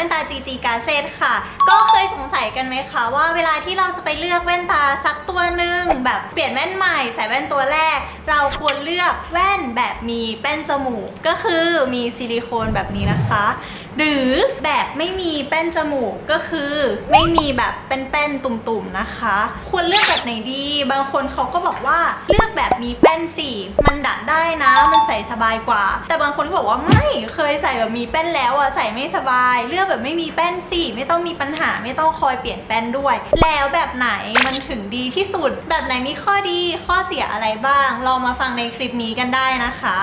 ว่นตา GG g a z e t ค่ะ ก็เคยสงสัยกันไหมคะว่าเวลาที่เราจะไปเลือกแว่นตาสักตัวหนึ่งแบบเปลี่ยนแว่นใหม่ใส่แว่นตัวแรก เราควรเลือกแว่นแบบมีแป้นจมูก ก็คือมีซิลิโคนแบบนี้นะคะหรือแบบไม่มีแป้นจมูกก็คือไม่มีแบบเป็นแป้นตุ่มๆนะคะ ควรเลือกแบบไหนดี บางคนเขาก็บอกว่าเลือกแบบมีแป้นสีมันดัดได้นะมันใส่สบายกว่า แต่บางคนก็บอกว่าไม่เคยใส่แบบมีแป้นแล้วอะใส่ไม่สบาย เลือกแบบไม่มีแป้นสีไม่ต้องมีปัญหาไม่ต้องคอยเปลี่ยนแป้นด้วย แล้วแบบไหนมันถึงดีที่สุด แบบไหนมีข้อดีข้อเสียอะไรบ้าง ลองมาฟังในคลิปนี้กันได้นะคะ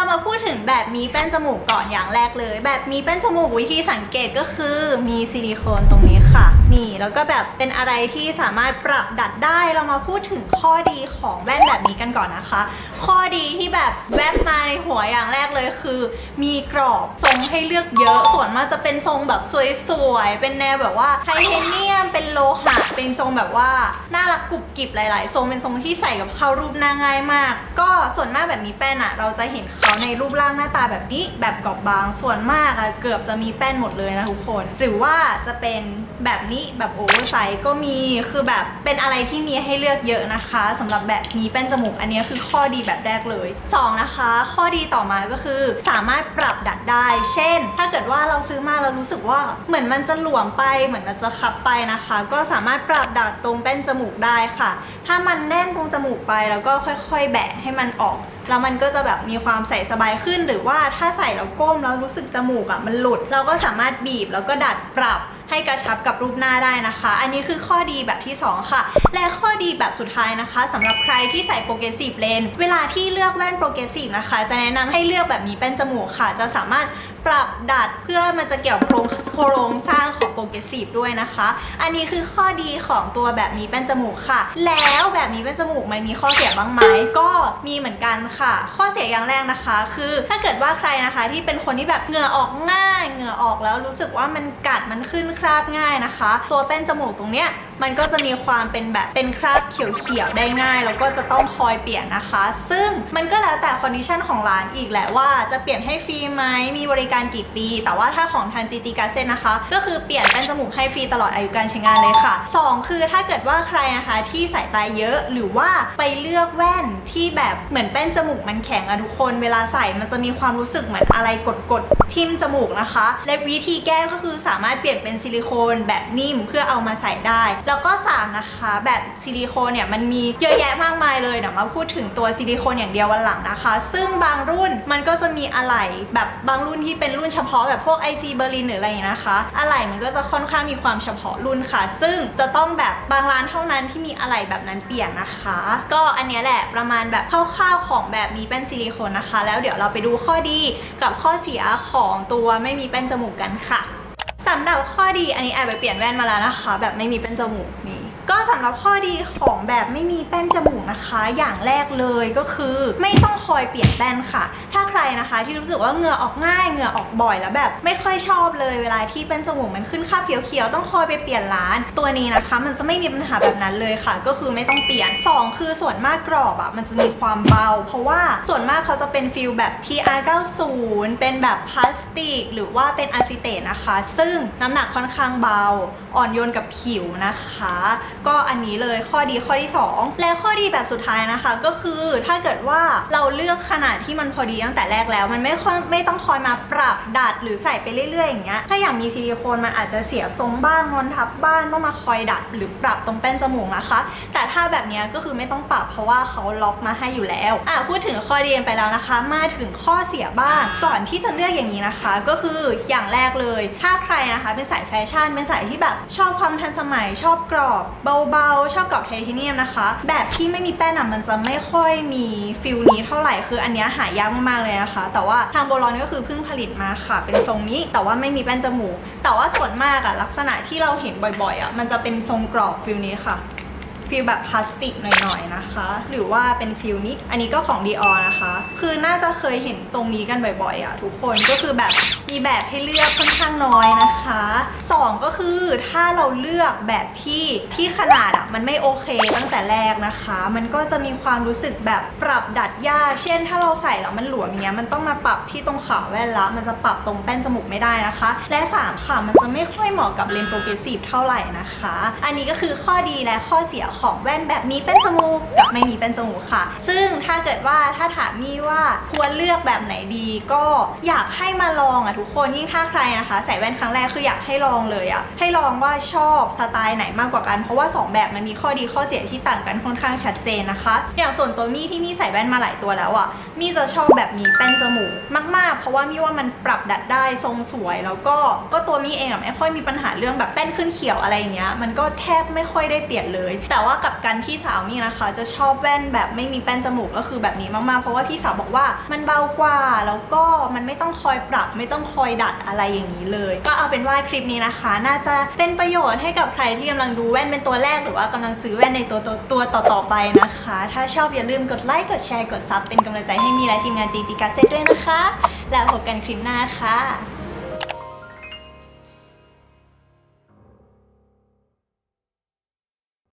เรามาพูดถึงแบบมีแป้นจมูกก่อนอย่างแรกเลย แบบมีแป้นจมูกวิธีสังเกตก็คือมีซิลิโคนตรงนี้ค่ะ นี่แล้วก็แบบเป็นอะไรที่สามารถปรับดัดได้เรามาพูดถึงข้อดีของแว่นแบบนี้กันก่อนนะคะ ข้อดีที่แบบแวบมาในหัวอย่างแรกเลยคือ มีกรอบทรงให้เลือกเยอะ ส่วนมากจะเป็นทรงแบบสวยๆเป็นแนวแบบว่าไทเทเนียมเป็นโลหะเป็นทรงแบบว่าน่ารักกรุบกริบหลาย ๆ ทรงเป็นทรงที่ใส่กับเข้ารูปหน้าง่ายมาก ก็ส่วนมากแบบมีแป้นอะเราจะเห็นเขาในรูปร่างหน้าตาแบบนี้แบบกรอบบางส่วนมากอะเกือบจะมีแป้นหมดเลยนะทุกคน หรือว่าจะเป็น แบบนี้แบบโอเวอร์ไซส์ก็มีคือแบบเป็นอะไรที่มีให้เลือกเยอะนะคะสำหรับแบบมีแป้นจมูกอันนี้คือข้อดีแบบแรกเลยสองนะคะ ข้อดีต่อมาก็คือสามารถปรับดัดได้ เช่น ถ้าเกิดว่าเราซื้อมาเรารู้สึกว่าเหมือนมันจะหลวมไป เหมือนมันจะขับไปนะคะ ก็สามารถปรับดัดตรงแป้นจมูกได้ค่ะ ถ้ามันแน่นตรงจมูกไปแล้วก็ค่อยๆ แบะให้มันออกแล้วมันก็จะแบบมีความใส่สบายขึ้นหรือว่าถ้าใส่แล้วก้มแล้วรู้สึกจมูกอะ่ะมันหลุด เราก็สามารถบีบแล้วก็ดัดปรับ ให้กระชับกับรูปหน้าได้นะคะ อันนี้คือข้อดีแบบที่ 2 ค่ะ และข้อดีแบบสุดท้ายนะคะสำหรับใครที่ใส่โปรเกรสซีฟเลนเวลาที่เลือกแว่นโปรเกรสซีฟนะคะ จะแนะนำให้เลือกแบบมีแป้นจมูกค่ะ จะสามารถปรับดัดเพื่อมันจะเกี่ยวโครงโครงสร้างของโปรเกรสซีฟด้วยนะคะ อันนี้คือข้อดีของตัวแบบมีแป้นจมูกค่ะ แล้วแบบมีแป้นจมูกมันมีข้อเสียบ้างไหมก็มีเหมือนกันค่ะ ข้อเสียอย่างแรกนะคะ คือถ้าเกิดว่าใครนะคะที่เป็นคนที่แบบเหงื่อออกง่ายเหงื่อออกแล้วรู้สึกว่ามันกัดมันขึ้นคราบง่ายนะคะ ตัวแป้นจมูกตรงเนี้ยมันก็จะมีความเป็นแบบเป็นคราบเขียวๆได้ง่าย แล้วก็จะต้องคอยเปลี่ยนนะคะ ซึ่งมันก็แล้วแต่คอนดิชันของร้านอีกแหละว่าจะเปลี่ยนให้ฟรีไหมมีบริการกี่ปี แต่ว่าถ้าของทาง GG g a z e t นะคะ ก็คือเปลี่ยนแป้นจมูกให้ฟรีตลอดอายุการใช้งานเลยค่ะ 2 คือถ้าเกิดว่าใครนะคะที่สายตาเยอะหรือว่าไปเลือกแว่นที่แบบเหมือนแป้นจมูกมันแข็งอะทุกคน เวลาใส่มันจะมีความรู้สึกเหมือนอะไรกดๆทิ่มจมูกนะคะ และวิธีแก้ก็คือสามารถเปลี่ยนเป็นซิลิโคนแบบนิ่มเพื่อเอามาใส่ได้ แล้วก็3นะคะแบบซิลิโคนเนี่ยมันมีเยอะแยะมากมายเลยเดี๋ยวมาพูดถึงตัวซิลิโคนอย่างเดียววันหลังนะคะ ซึ่งบางรุ่นมันก็จะมีอะไหล่แบบบางรุ่นที่เป็นรุ่นเฉพาะแบบพวก IC เบอร์ลินหรืออะไรอย่างนี้นะคะอะไหล่มันก็จะค่อนข้างมีความเฉพาะรุ่นค่ะ ซึ่งจะต้องแบบบางร้านเท่านั้นที่มีอะไหล่แบบนั้นเปลี่ยนนะคะ ก็อันนี้แหละประมาณแบบคร่าวๆของแบบมีแป้นซิลิโคนนะคะ แล้วเดี๋ยวเราไปดูข้อดีกับข้อเสียของตัวไม่มีแป้นจมูกกันค่ะ สำหรับข้อดีอันนี้แอบไปเปลี่ยนแว่นมาแล้วนะคะ แบบไม่มีเป็นจมูกนี่ ก็สำหรับข้อดีของแบบไม่มีแป้นจมูกนะคะ อย่างแรกเลยก็คือไม่ต้องคอยเปลี่ยนแป้นค่ะ ถ้าใครนะคะที่รู้สึกว่าเหงื่อออกง่ายเหงื่อออกบ่อยแล้วแบบ ไม่ค่อยชอบเลยเวลาที่แป้นจมูกมันขึ้นคราบเขียวๆต้องคอยไปเปลี่ยนร้าน ตัวนี้นะคะ มันจะไม่มีปัญหาแบบนั้นเลยค่ะ ก็คือไม่ต้องเปลี่ยนสองคือส่วนมากกรอบอะมันจะมีความเบา เพราะว่าส่วนมากเขาจะเป็นฟิลแบบ TR90 เป็นแบบพลาสติก หรือว่าเป็นอะซิเตตนะคะ ซึ่งน้ำหนักค่อนข้างเบา อ่อนโยนกับผิวนะคะก็อันนี้เลยข้อดีข้อที่ 2 และข้อดีแบบสุดท้ายนะคะ ก็คือถ้าเกิดว่าเราเลือกขนาดที่มันพอดีตั้งแต่แรกแล้ว มันไม่ค่อยไม่ต้องคอยมาปรับดัดหรือใส่ไปเรื่อยๆอย่างเงี้ยถ้าอย่างมีซิลิโคนมันอาจจะเสียทรงบ้างงอนทับบ้างต้องมาคอยดัด หรือปรับตรงแป้นจมูกนะคะ แต่ถ้าแบบนี้ก็คือไม่ต้องปรับเพราะว่าเขาล็อกมาให้อยู่แล้วอะพูดถึงข้อดีกันไปแล้วนะคะ มาถึงข้อเสียบ้างก่อนที่จะเลือกอย่างนี้นะคะ ก็คืออย่างแรกเลย ถ้าใครนะคะเป็นสายแฟชั่นเป็นสายที่แบบชอบความทันสมัยชอบกรอบเบาๆ ชอบกรอบไทเทเนียมนะคะ แบบที่ไม่มีแป้นอะมันจะไม่ค่อยมีฟิลนี้เท่าไหร่คืออันเนี้ยหายากมากๆเลยนะคะ แต่ว่าทางโบลอนก็คือเพิ่งผลิตมาค่ะ เป็นทรงนี้แต่ว่าไม่มีแป้นจมูกแต่ว่าส่วนมากอะลักษณะที่เราเห็นบ่อยๆอะมันจะเป็นทรงกรอบฟิลนี้ค่ะ ฟิลแบบพลาสติกหน่อยๆนะคะ หรือว่าเป็นฟิลนี้ อันนี้ก็ของ Dior นะคะ คือน่าจะเคยเห็นทรงนี้กันบ่อยๆอะทุกคนก็คือแบบมีแบบให้เลือกค่อนข้างน้อยนะคะสองก็คือถ้าเราเลือกแบบที่ที่ขนาดอะมันไม่โอเคตั้งแต่แรกนะคะ มันก็จะมีความรู้สึกแบบปรับดัดยาก เช่น ถ้าเราใส่แล้วมันหลวมอย่างเงี้ยมันต้องมาปรับที่ตรงขาแว่นละมันจะปรับตรงแป้นจมูกไม่ได้นะคะ และสามค่ะมันจะไม่ค่อยเหมาะกับเลนส์โปรเกรสซีฟเท่าไหร่นะคะ อันนี้ก็คือข้อดีและข้อเสียของแว่นแบบมีแป้นจมูกกับไม่มีแป้นจมูกค่ะ ซึ่งถ้าเกิดว่าถ้าถามมี่ว่าควรเลือกแบบไหนดี ก็อยากให้มาลองอะทุกคนยิ่งถ้าใครนะคะ ใส่แว่นครั้งแรกคืออยากให้ลองเลยอะให้ลองว่าชอบสไตล์ไหนมากกว่ากัน เพราะว่าสองแบบมันมีข้อดีข้อเสียที่ต่างกันค่อนข้างชัดเจนนะคะ อย่างส่วนตัวมี่ที่มี่ใส่แว่นมาหลายตัวแล้วอะมี่จะชอบแบบมีแป้นจมูกมาก ๆ เพราะว่ามี่ว่ามันปรับดัดได้ทรงสวยแล้วก็ก็ตัวมี่เองอะไม่ค่อยมีปัญหาเรื่องแบบแป้นขึ้นเขียวอะไรอย่างเงี้ยมันก็แทบไม่ค่อยได้เปลี่ยนเลย แต่ว่ากับการพี่สาวมี่นะคะ จะชอบแว่นแบบไม่มีแป้นจมูกก็คือแบบนี้มากๆ เพราะว่าพี่สาวบอกว่ามันเบากว่า แล้วก็มันไม่ต้องคอยปรับ ไม่ต้องคอยดัดอะไรอย่างนี้เลย ก็เอาเป็นว่าคลิปนี้นะคะ น่าจะเป็นประโยชน์ให้กับใครที่กำลังดูแว่นเป็นตัวแรกหรือว่ากำลังซื้อแว่นในตัวตัวตัวต่อๆไปนะคะ ถ้าชอบอย่าลืมกดไลค์กดแชร์กดซับเป็นกำลังใจให้มีและทีมงานจีจีกัจเจด้วยนะคะ แล้วพบกันคลิปหน้าค่ะ